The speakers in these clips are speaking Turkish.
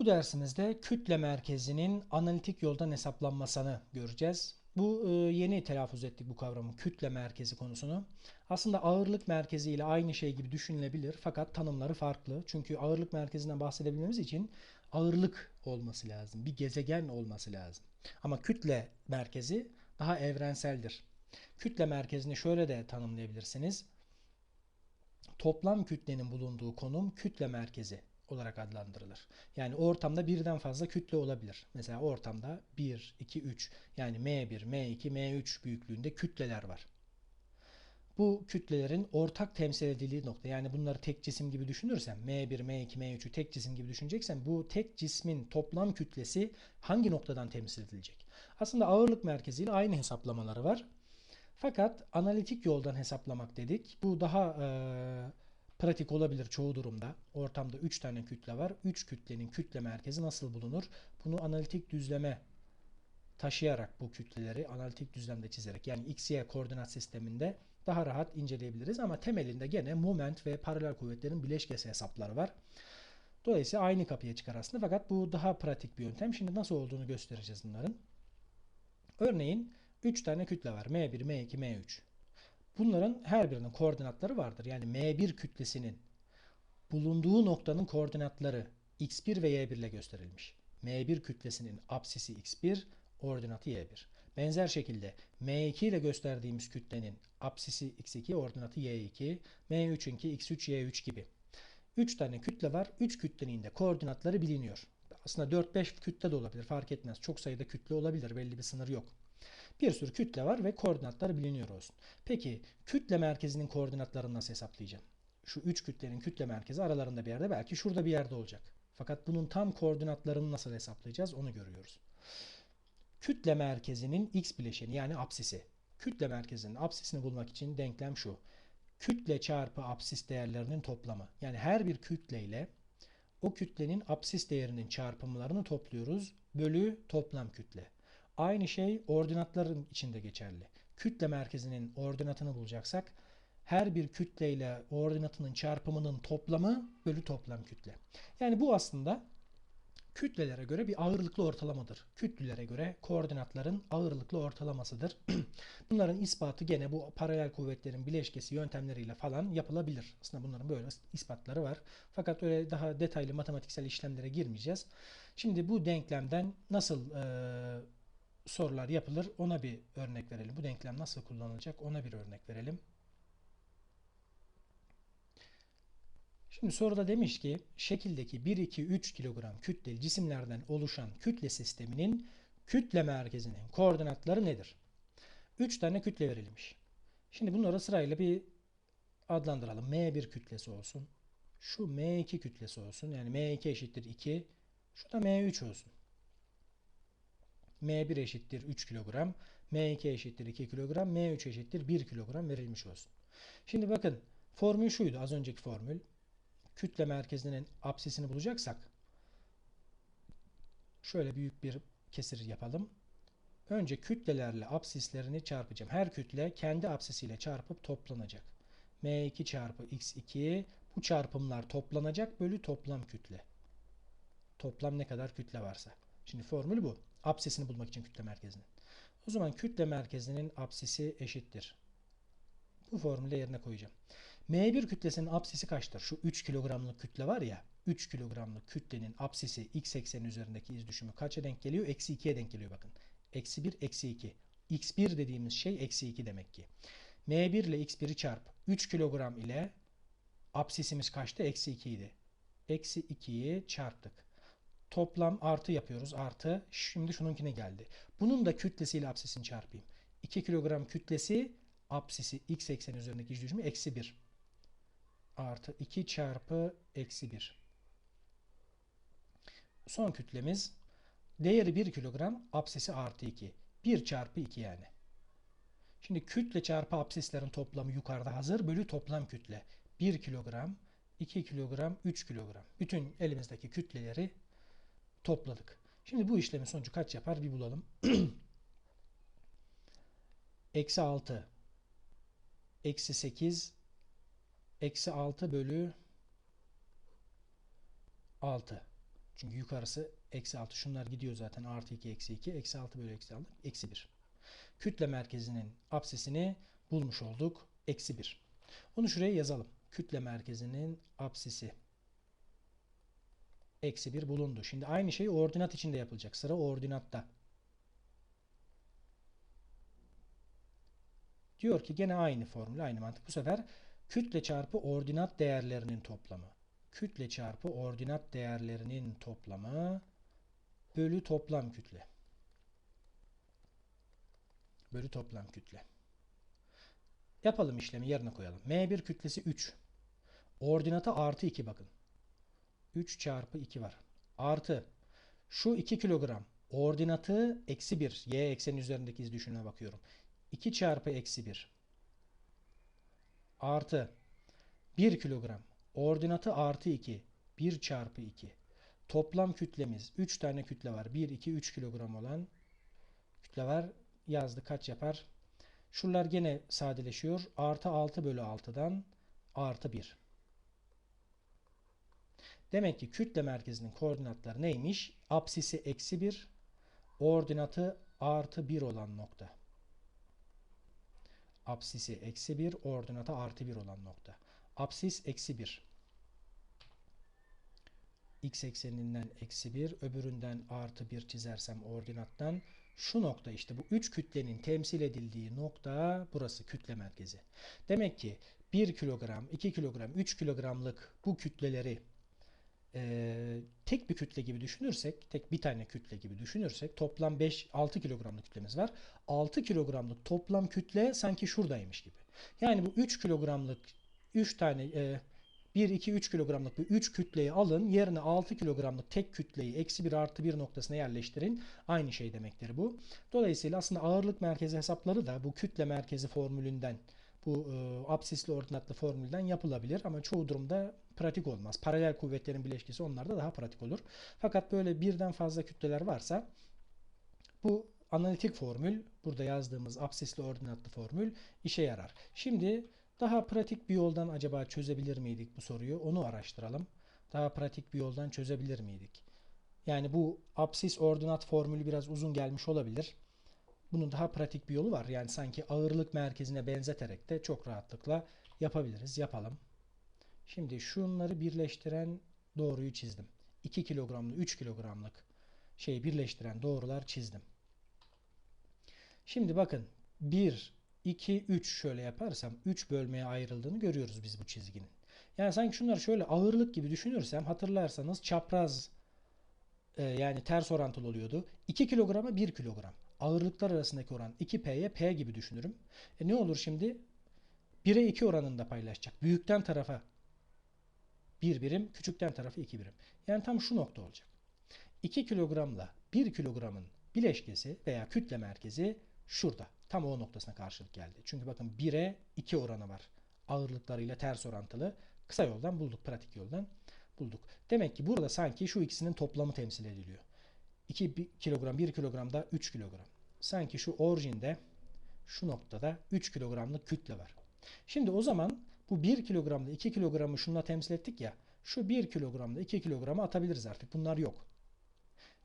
Bu dersimizde kütle merkezinin analitik yoldan hesaplanmasını göreceğiz. Bu e, yeni telaffuz ettik bu kavramı kütle merkezi konusunu. Aslında ağırlık merkezi ile aynı şey gibi düşünülebilir fakat tanımları farklı. Çünkü ağırlık merkezinden bahsedebilmemiz için ağırlık olması lazım. Bir gezegen olması lazım. Ama kütle merkezi daha evrenseldir. Kütle merkezini şöyle de tanımlayabilirsiniz. Toplam kütlenin bulunduğu konum kütle merkezi olarak adlandırılır. Yani ortamda birden fazla kütle olabilir. Mesela ortamda 1, 2, 3 yani M1, M2, M3 büyüklüğünde kütleler var. Bu kütlelerin ortak temsil edildiği nokta yani bunları tek cisim gibi düşünürsen M1, M2, M3'ü tek cisim gibi düşüneceksen bu tek cismin toplam kütlesi hangi noktadan temsil edilecek? Aslında ağırlık merkeziyle aynı hesaplamaları var. Fakat analitik yoldan hesaplamak dedik. Bu daha e, pratik olabilir çoğu durumda. Ortamda 3 tane kütle var. 3 kütlenin kütle merkezi nasıl bulunur? Bunu analitik düzleme taşıyarak bu kütleleri analitik düzlemde çizerek yani x-y koordinat sisteminde daha rahat inceleyebiliriz ama temelinde gene moment ve paralel kuvvetlerin bileşkesi hesapları var. Dolayısıyla aynı kapıya çıkar aslında fakat bu daha pratik bir yöntem. Şimdi nasıl olduğunu göstereceğiz bunların. Örneğin 3 tane kütle var. M1, M2, M3. Bunların her birinin koordinatları vardır. Yani M1 kütlesinin bulunduğu noktanın koordinatları x1 ve y1 ile gösterilmiş. M1 kütlesinin apsisi x1, ordinatı y1. Benzer şekilde M2 ile gösterdiğimiz kütlenin apsisi x2, ordinatı y2, M3'ünki x3, y3 gibi. 3 tane kütle var. 3 kütlenin de koordinatları biliniyor. Aslında 4-5 kütle de olabilir fark etmez. Çok sayıda kütle olabilir. Belli bir sınır yok. Bir sürü kütle var ve koordinatları biliniyor olsun. Peki kütle merkezinin koordinatlarını nasıl hesaplayacağım? Şu üç kütlenin kütle merkezi aralarında bir yerde belki şurada bir yerde olacak. Fakat bunun tam koordinatlarını nasıl hesaplayacağız onu görüyoruz. Kütle merkezinin x bileşeni yani apsisi. Kütle merkezinin apsisini bulmak için denklem şu. Kütle çarpı apsis değerlerinin toplamı. Yani her bir kütle ile o kütlenin apsis değerinin çarpımlarını topluyoruz. Bölü toplam kütle. Aynı şey ordinatların içinde geçerli. Kütle merkezinin ordinatını bulacaksak her bir kütle ile ordinatının çarpımının toplamı bölü toplam kütle. Yani bu aslında kütlelere göre bir ağırlıklı ortalamadır. Kütlelere göre koordinatların ağırlıklı ortalamasıdır. Bunların ispatı gene bu paralel kuvvetlerin bileşkesi yöntemleriyle falan yapılabilir. Aslında bunların böyle ispatları var. Fakat öyle daha detaylı matematiksel işlemlere girmeyeceğiz. Şimdi bu denklemden nasıl e, sorular yapılır ona bir örnek verelim. Bu denklem nasıl kullanılacak ona bir örnek verelim. Şimdi soruda demiş ki şekildeki 1, 2, 3 kilogram kütleli cisimlerden oluşan kütle sisteminin kütle merkezinin koordinatları nedir? 3 tane kütle verilmiş. Şimdi bunları sırayla bir adlandıralım. M1 kütlesi olsun. Şu M2 kütlesi olsun. Yani M2 eşittir 2. Şu da M3 olsun. M1 eşittir 3 kilogram, M2 eşittir 2 kilogram, M3 eşittir 1 kilogram verilmiş olsun. Şimdi bakın formül şuydu az önceki formül. Kütle merkezinin apsisini bulacaksak şöyle büyük bir kesir yapalım. Önce kütlelerle apsislerini çarpacağım. Her kütle kendi apsisiyle çarpıp toplanacak. M2 çarpı X2 bu çarpımlar toplanacak bölü toplam kütle. Toplam ne kadar kütle varsa. Şimdi formül bu. Apsisini bulmak için kütle merkezinin. O zaman kütle merkezinin apsisi eşittir. Bu formülü yerine koyacağım. M1 kütlesinin apsisi kaçtır? Şu 3 kilogramlık kütle var ya 3 kilogramlık kütlenin apsisi x ekseni üzerindeki iz düşümü kaça denk geliyor? Eksi 2'ye denk geliyor bakın. Eksi 1, eksi 2. x1 dediğimiz şey eksi 2 demek ki. M1 ile x1'i çarp. 3 kilogram ile apsisimiz kaçtı? Eksi 2 idi. Eksi 2'yi çarptık. Toplam artı yapıyoruz. Artı. Şimdi şununkine geldi. Bunun da kütlesiyle apsisini çarpayım. 2 kilogram kütlesi apsisi x ekseni üzerindeki iç düşümü eksi 1. Artı 2 çarpı eksi 1. Son kütlemiz değeri 1 kilogram apsisi artı 2. 1 çarpı 2 yani. Şimdi kütle çarpı apsislerin toplamı yukarıda hazır. Bölü toplam kütle. 1 kilogram, 2 kilogram, 3 kilogram. Bütün elimizdeki kütleleri topladık. Şimdi bu işlemin sonucu kaç yapar bir bulalım. Eksi 6 eksi 8 eksi 6 bölü 6. Çünkü yukarısı eksi 6. Şunlar gidiyor zaten. Artı 2 eksi 2. Eksi 6 bölü eksi 6. Eksi 1. Kütle merkezinin apsisini bulmuş olduk. Eksi 1. Onu şuraya yazalım. Kütle merkezinin apsisi. Eksi 1 bulundu. Şimdi aynı şey ordinat içinde yapılacak. Sıra ordinatta. Diyor ki gene aynı formül, aynı mantık. Bu sefer kütle çarpı ordinat değerlerinin toplamı. Kütle çarpı ordinat değerlerinin toplamı bölü toplam kütle. Bölü toplam kütle. Yapalım işlemi yerine koyalım. M1 kütlesi 3. Ordinata artı 2 bakın. 3 çarpı 2 var. Artı şu 2 kilogram ordinatı eksi 1. Y eksenin üzerindeki iz düşününe bakıyorum. 2 çarpı eksi 1 artı 1 kilogram ordinatı artı 2 1 çarpı 2 toplam kütlemiz 3 tane kütle var. 1 2 3 kilogram olan kütle var. Yazdı kaç yapar? Şunlar gene sadeleşiyor. Artı 6 bölü 6'dan artı 1 demek ki kütle merkezinin koordinatları neymiş apsisi eksi 1 ordinatı artı 1 olan nokta Apsisi eksi 1, ordinata artı 1 olan nokta. Apsis eksi 1. X ekseninden eksi 1, öbüründen artı 1 çizersem ordinattan şu nokta işte bu üç kütlenin temsil edildiği nokta burası kütle merkezi. Demek ki 1 kilogram, 2 kilogram, 3 kilogramlık bu kütleleri e, tek bir kütle gibi düşünürsek, tek bir tane kütle gibi düşünürsek toplam 5-6 kilogramlık kütlemiz var. 6 kilogramlık toplam kütle sanki şuradaymış gibi. Yani bu 3 kilogramlık 3 tane e, 1, 2, 3 kilogramlık bu 3 kütleyi alın. Yerine 6 kilogramlık tek kütleyi eksi 1 artı 1 noktasına yerleştirin. Aynı şey demektir bu. Dolayısıyla aslında ağırlık merkezi hesapları da bu kütle merkezi formülünden bu e, absisli ordinatlı formülden yapılabilir ama çoğu durumda pratik olmaz. Paralel kuvvetlerin bileşkesi onlarda daha pratik olur. Fakat böyle birden fazla kütleler varsa bu analitik formül, burada yazdığımız absisli ordinatlı formül işe yarar. Şimdi daha pratik bir yoldan acaba çözebilir miydik bu soruyu? Onu araştıralım. Daha pratik bir yoldan çözebilir miydik? Yani bu absis ordinat formülü biraz uzun gelmiş olabilir. Bunun daha pratik bir yolu var. Yani sanki ağırlık merkezine benzeterek de çok rahatlıkla yapabiliriz. Yapalım. Şimdi şunları birleştiren doğruyu çizdim. 2 kilogramlı 3 kilogramlık şeyi birleştiren doğrular çizdim. Şimdi bakın 1, 2, 3 şöyle yaparsam 3 bölmeye ayrıldığını görüyoruz biz bu çizginin. Yani sanki şunları şöyle ağırlık gibi düşünürsem hatırlarsanız çapraz e, yani ters orantılı oluyordu. 2 kilograma 1 kilogram ağırlıklar arasındaki oran 2P'ye P gibi düşünürüm. E ne olur şimdi? 1'e 2 oranında paylaşacak. Büyükten tarafa 1 birim, küçükten tarafa 2 birim. Yani tam şu nokta olacak. 2 kilogramla 1 kilogramın bileşkesi veya kütle merkezi şurada. Tam o noktasına karşılık geldi. Çünkü bakın 1'e 2 oranı var. Ağırlıklarıyla ters orantılı. Kısa yoldan bulduk, pratik yoldan bulduk. Demek ki burada sanki şu ikisinin toplamı temsil ediliyor. 2 kilogram 1 kilogramda 3 kilogram. Sanki şu orijinde şu noktada 3 kilogramlık kütle var. Şimdi o zaman bu 1 kilogramda 2 kilogramı şununla temsil ettik ya. Şu 1 kilogramda 2 kilogramı atabiliriz artık. Bunlar yok.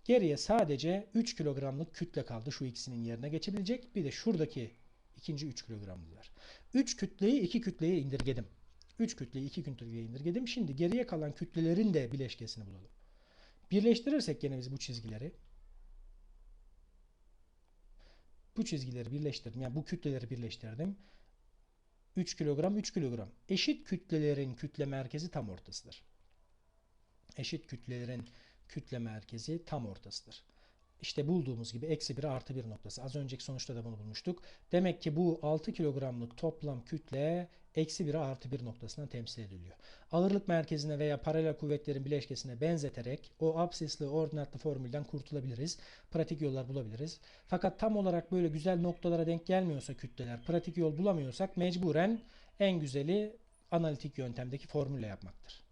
Geriye sadece 3 kilogramlık kütle kaldı. Şu ikisinin yerine geçebilecek. Bir de şuradaki ikinci 3 kilogramlılar. 3 kütleyi 2 kütleye indirgedim. 3 kütleyi 2 kütleye indirgedim. Şimdi geriye kalan kütlelerin de bileşkesini bulalım. Birleştirirsek gene biz bu çizgileri bu çizgileri birleştirdim. Yani bu kütleleri birleştirdim. 3 kilogram 3 kilogram. Eşit kütlelerin kütle merkezi tam ortasıdır. Eşit kütlelerin kütle merkezi tam ortasıdır. İşte bulduğumuz gibi eksi 1 artı 1 noktası. Az önceki sonuçta da bunu bulmuştuk. Demek ki bu 6 kilogramlık toplam kütle eksi 1 artı 1 noktasından temsil ediliyor. Ağırlık merkezine veya paralel kuvvetlerin bileşkesine benzeterek o absisli ordinatlı formülden kurtulabiliriz. Pratik yollar bulabiliriz. Fakat tam olarak böyle güzel noktalara denk gelmiyorsa kütleler, pratik yol bulamıyorsak mecburen en güzeli analitik yöntemdeki formülle yapmaktır.